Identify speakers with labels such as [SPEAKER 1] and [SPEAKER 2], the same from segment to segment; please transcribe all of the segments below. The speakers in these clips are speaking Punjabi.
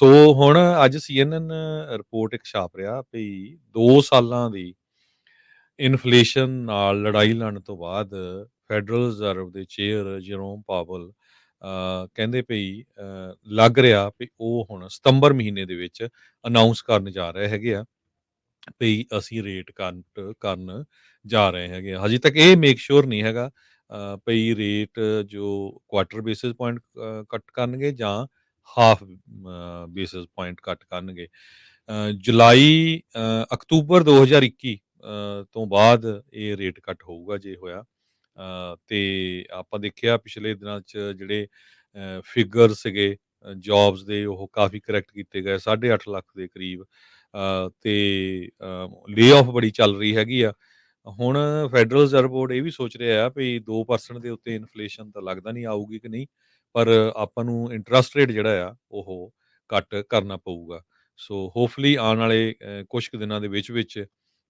[SPEAKER 1] ਸੋ ਹੁਣ ਅੱਜ ਸੀਐਨਐਨ ਰਿਪੋਰਟ ਇੱਕ ਛਾਪ ਰਿਹਾ ਵੀ 2 ਸਾਲਾਂ ਦੀ ਇਨਫਲੇਸ਼ਨ ਨਾਲ ਲੜਾਈ ਲੜਨ ਤੋਂ ਬਾਅਦ ਫੈਡਰਲ ਰਿਜ਼ਰਵ ਦੇ ਚੇਅਰ ਜਰੋਮ ਪਾਵਲ ਕਹਿੰਦੇ ਪਈ ਲੱਗ ਰਿਹਾ ਵੀ ਉਹ ਹੁਣ ਸਤੰਬਰ ਮਹੀਨੇ ਦੇ ਵਿੱਚ ਅਨਾਉਂਸ ਕਰਨ ਜਾ ਰਹੇ ਹੈਗੇ ਆ ਵੀ ਅਸੀਂ ਰੇਟ ਕੱਟ ਕਰਨ ਜਾ ਰਹੇ ਹੈਗੇ ਆ। ਹਜੇ ਤੱਕ ਇਹ ਮੇਕ ਸ਼ੋਰ ਨਹੀਂ ਹੈਗਾ ਅ, ਪਈ ਰੇਟ ਜੋ ਕੁਆਟਰ ਬੇਸਿਸ ਪੁਆਇੰਟ ਕੱਟ ਕਰਨਗੇ ਜਾਂ ਹਾਫ ਬੇਸਿਸ ਪੁਆਇੰਟ ਕੱਟ ਕਰਨਗੇ। ਜੁਲਾਈ ਅ, ਅਕਤੂਬਰ 2021 ਅ, ਤੋਂ ਬਾਅਦ ਇਹ ਰੇਟ ਕੱਟ ਹੋਊਗਾ ਜੇ ਹੋਇਆ। ਅ, ਤੇ ਆਪਾਂ ਦੇਖਿਆ ਪਿਛਲੇ ਦਿਨਾਂ 'ਚ ਜਿਹੜੇ ਫਿਗਰ ਸੀਗੇ ਜੌਬਸ ਦੇ ਉਹ ਕਾਫੀ ਕਰੈਕਟ ਕੀਤੇ ਗਏ 8.5 ਲੱਖ ਦੇ ਕਰੀਬ। ਅ, ਤੇ ਲੇ ਆਫ ਬੜੀ ਚੱਲ ਰਹੀ ਹੈਗੀ ਆ। ਹੁਣ ਫੈਡਰਲ ਰਿਜ਼ਰਵ ਬੋਰਡ ਇਹ ਵੀ ਸੋਚ ਰਿਹਾ ਆ ਵੀ 2% ਦੇ ਉੱਤੇ ਇਨਫਲੇਸ਼ਨ ਤਾਂ ਲੱਗਦਾ ਨਹੀਂ ਆਊਗੀ ਕਿ ਨਹੀਂ। ਪਰ ਆਪਾਂ ਨੂੰ ਇੰਟਰਸਟ ਰੇਟ ਜਿਹੜਾ ਆ ਉਹ ਘੱਟ ਕਰਨਾ ਪਊਗਾ। ਸੋ ਹੋਪਫੁਲੀ ਆਉਣ ਵਾਲੇ ਕੁਝ ਕੁ ਦਿਨਾਂ ਦੇ ਵਿੱਚ ਵਿੱਚ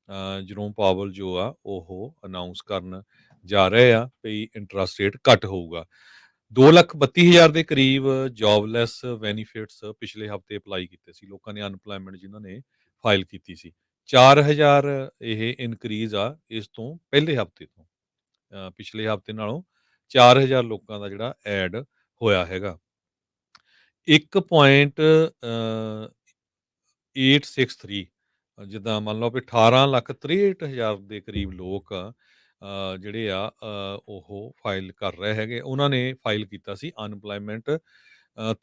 [SPEAKER 1] ਅ, ਜਰੋਮ ਪਾਵਲ ਜੋ ਆ ਉਹ ਅਨਾਉਂਸ ਕਰਨ ਜਾ ਰਹੇ ਆ ਵੀ ਇੰਟਰਸਟ ਰੇਟ ਘੱਟ ਹੋਊਗਾ। 232000 ਦੇ ਕਰੀਬ ਜੌਬਲੈਸ ਬੈਨੀਫਿਟਸ ਪਿਛਲੇ ਹਫ਼ਤੇ ਅਪਲਾਈ ਕੀਤੇ ਸੀ। ਲੋਕਾਂ ਨੇ ਅਨਪਲਾਈਮੈਂਟ ਜਿਨ੍ਹਾਂ ਨੇ ਫਾਈਲ ਕੀਤੀ ਸੀ। 4000 ਇਹ ਇਨਕਰੀਜ਼ ਆ ਇਸ ਤੋਂ ਪਹਿਲੇ ਹਫ਼ਤੇ ਤੋਂ। ਪਿਛਲੇ ਹਫ਼ਤੇ ਨਾਲੋਂ 4000 ਲੋਕਾਂ ਦਾ ਜਿਹੜਾ ਐਡ ਹੋਇਆ ਹੈਗਾ। 1.863 ਜਿੱਦਾਂ ਮੰਨ ਲਓ ਵੀ 18 ਲੱਖ 63000 ਦੇ ਕਰੀਬ ਲੋਕ ਜਿਹੜੇ ਆ ਉਹ ਫਾਈਲ ਕਰ ਰਹੇ ਹੈਗੇ। ਉਹਨਾਂ ਨੇ ਫਾਈਲ ਕੀਤਾ ਸੀ ਅਨਪਲਾਈਮੈਂਟ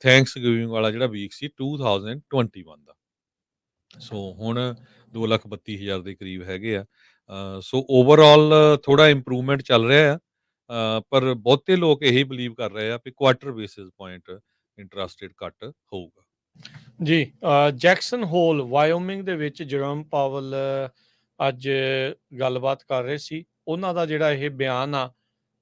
[SPEAKER 1] ਥੈਂਕਸ ਗਿਵਿੰਗ ਵਾਲਾ ਜਿਹੜਾ ਵੀਕ ਸੀ 2021 ਦਾ। ਸੋ ਹੁਣ 232000 ਦੇ ਕਰੀਬ ਹੈਗੇ ਆ। ਸੋ ਓਵਰਆਲ ਥੋੜਾ ਇੰਪਰੂਵਮੈਂਟ ਚੱਲ ਰਿਹਾ ਆ। ਅ, ਪਰ ਬਹੁਤੇ ਲੋਕ ਇਹੀ ਬਿਲੀਵ ਕਰ ਰਹੇ ਆ ਕਿ quarter basis point interest rate ਘੱਟ ਹੋਊਗਾ।
[SPEAKER 2] ਜੀ ਅ, ਜੈਕਸਨ ਹੋਲ ਵਾਇਓਮਿੰਗ ਦੇ ਵਿੱਚ ਜਰਮ ਪਾਵਲ ਅੱਜ ਗੱਲਬਾਤ ਕਰ ਰਹੇ ਸੀ। ਉਹਨਾਂ ਦਾ ਜਿਹੜਾ ਇਹ ਬਿਆਨ ਆ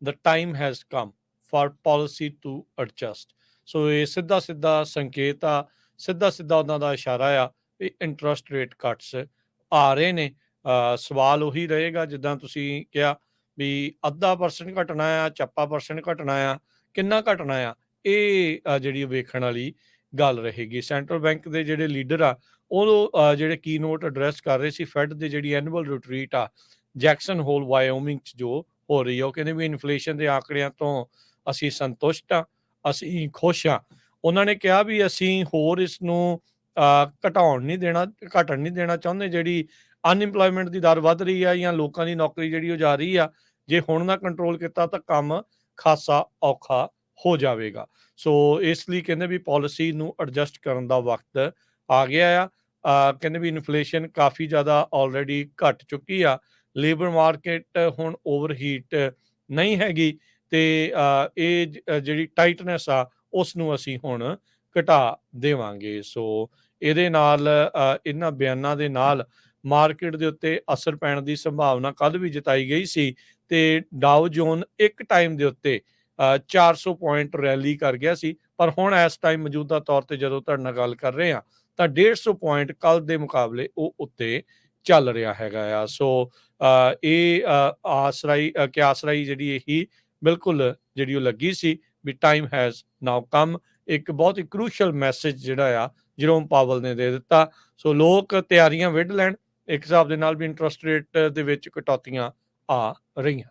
[SPEAKER 2] the time has come for policy to adjust so ਇਹ ਸਿੱਧਾ ਸਿੱਧਾ ਸੰਕੇਤ ਆ ਸਿੱਧਾ ਸਿੱਧਾ ਉਹਨਾਂ ਦਾ ਇਸ਼ਾਰਾ ਆ ਵੀ ਇੰਟਰਸਟ ਰੇਟ ਕੱਟਸ ਆ ਰਹੇ ਨੇ। ਅ, ਸਵਾਲ ਉਹੀ ਰਹੇਗਾ ਜਿੱਦਾਂ ਤੁਸੀਂ ਕਿਹਾ ਵੀ ਅੱਧਾ ਪਰਸੈਂਟ ਘਟਣਾ ਆ ਚੱਪਾ ਪਰਸੈਂਟ ਘਟਣਾ ਆ ਕਿੰਨਾ ਘਟਣਾ ਆ ਇਹ ਜਿਹੜੀ ਵੇਖਣ ਵਾਲੀ ਗੱਲ ਰਹੇਗੀ। ਸੈਂਟਰਲ ਬੈਂਕ ਦੇ ਜਿਹੜੇ ਲੀਡਰ ਆ ਉਹ ਅ, ਜਿਹੜੇ ਕੀਨੋਟ ਐਡਰੈਸ ਕਰ ਰਹੇ ਸੀ ਫੈਡ ਦੇ ਜਿਹੜੀ ਐਨੂਅਲ ਰਿਟਰੀਟ ਆ ਜੈਕਸਨ ਹੋਲ ਵਾਇਓਮਿੰਗ ਚ ਜੋ ਹੋ ਰਹੀ ਆ ਉਹ ਕਹਿੰਦੇ ਵੀ ਇਨਫਲੇਸ਼ਨ ਦੇ ਆંકੜਿਆਂ ਤੋਂ ਅਸੀਂ ਸੰਤੁਸ਼ਟ ਆ ਅਸੀਂ ਖੁਸ਼ ਆ। ਉਹਨਾਂ ਨੇ ਕਿਹਾ ਵੀ ਅਸੀਂ ਹੋਰ ਇਸ ਨੂੰ ਘਟਾਉਣ ਨਹੀਂ ਦੇਣਾ ਘਟਣ ਨਹੀਂ ਦੇਣਾ ਚਾਹੁੰਦੇ। ਜਿਹੜੀ ਅਨਇੰਪਲੋਇਮੈਂਟ ਦੀ ਦਰ ਵੱਧ ਰਹੀ ਆ ਜਾਂ ਲੋਕਾਂ ਦੀ ਨੌਕਰੀ ਜਿਹੜੀ ਉਹ ਜਾ ਰਹੀ ਆ ਜੇ ਹੁਣ ਨਾ ਕੰਟਰੋਲ ਕੀਤਾ ਤਾਂ ਕੰਮ ਖਾਸਾ ਔਖਾ ਹੋ ਜਾਵੇਗਾ। ਸੋ ਇਸ ਲਈ ਕਹਿੰਦੇ ਵੀ ਪਾਲਿਸੀ ਨੂੰ ਐਡਜਸਟ ਕਰਨ ਦਾ ਵਕਤ ਆ ਗਿਆ ਆ। ਕਹਿੰਦੇ ਵੀ ਇਨਫਲੇਸ਼ਨ ਕਾਫੀ ਜ਼ਿਆਦਾ ਆਲਰੇਡੀ ਘਟ ਚੁੱਕੀ ਆ। ਲੇਬਰ ਮਾਰਕੀਟ ਹੁਣ ਓਵਰਹੀਟ ਨਹੀਂ ਹੈਗੀ ਤੇ ਇਹ ਜਿਹੜੀ ਟਾਈਟਨੈਸ ਆ, ਉਸ ਨੂੰ ਅਸੀਂ ਹੁਣ ਘਟਾ ਦੇਵਾਂਗੇ। ਸੋ ਇਹਦੇ ਨਾਲ ਇਹਨਾਂ ਬਿਆਨਾਂ ਦੇ ਨਾਲ ਮਾਰਕੀਟ ਦੇ ਉੱਤੇ ਅਸਰ ਪੈਣ ਦੀ ਸੰਭਾਵਨਾ ਕੱਲ ਵੀ ਜਤਾਈ ਗਈ ਸੀ ਤੇ ਡਾਓ ਜੋਨ ਇੱਕ ਟਾਈਮ ਦੇ ਉੱਤੇ ਅ, 400 ਪੁਆਇੰਟ ਰੈਲੀ ਕਰ ਗਿਆ ਸੀ। ਪਰ ਹੁਣ ਇਸ ਟਾਈਮ ਮੌਜੂਦਾ ਤੌਰ ਤੇ ਜਦੋਂ ਤੁਹਾਡੇ ਨਾਲ ਗੱਲ ਕਰ ਰਹੇ ਆ ਤਾਂ 150 ਪੁਆਇੰਟ ਕੱਲ ਦੇ ਮੁਕਾਬਲੇ ਉਹ ਉੱਤੇ ਚੱਲ ਰਿਹਾ ਹੈਗਾ ਆ। ਸੋ ਇਹ ਆਸਰਾਈ ਕਿ ਆਸਰਾਈ ਜਿਹੜੀ ਇਹੀ ਬਿਲਕੁਲ ਜਿਹੜੀ ਉਹ ਲੱਗੀ ਸੀ ਵੀ ਟਾਈਮ ਹੈਜ਼ ਨਾਓ ਕਮ ਇੱਕ ਬਹੁਤ ਹੀ ਕ੍ਰੂਸ਼ੀਅਲ ਮੈਸੇਜ ਜਿਹੜਾ ਆ ਜਰੋਮ ਪਾਵਲ ਨੇ ਦੇ ਦਿੱਤਾ। ਸੋ ਲੋਕ ਤਿਆਰੀਆਂ ਵਿੱਢ ਲੈਣ। ਇੱਕ ਹਿਸਾਬ ਦੇ ਨਾਲ ਵੀ ਇੰਟਰਸਟ ਰੇਟ ਦੇ ਵਿੱਚ ਕਟੌਤੀਆਂ ਆ ਰਹੀਆਂ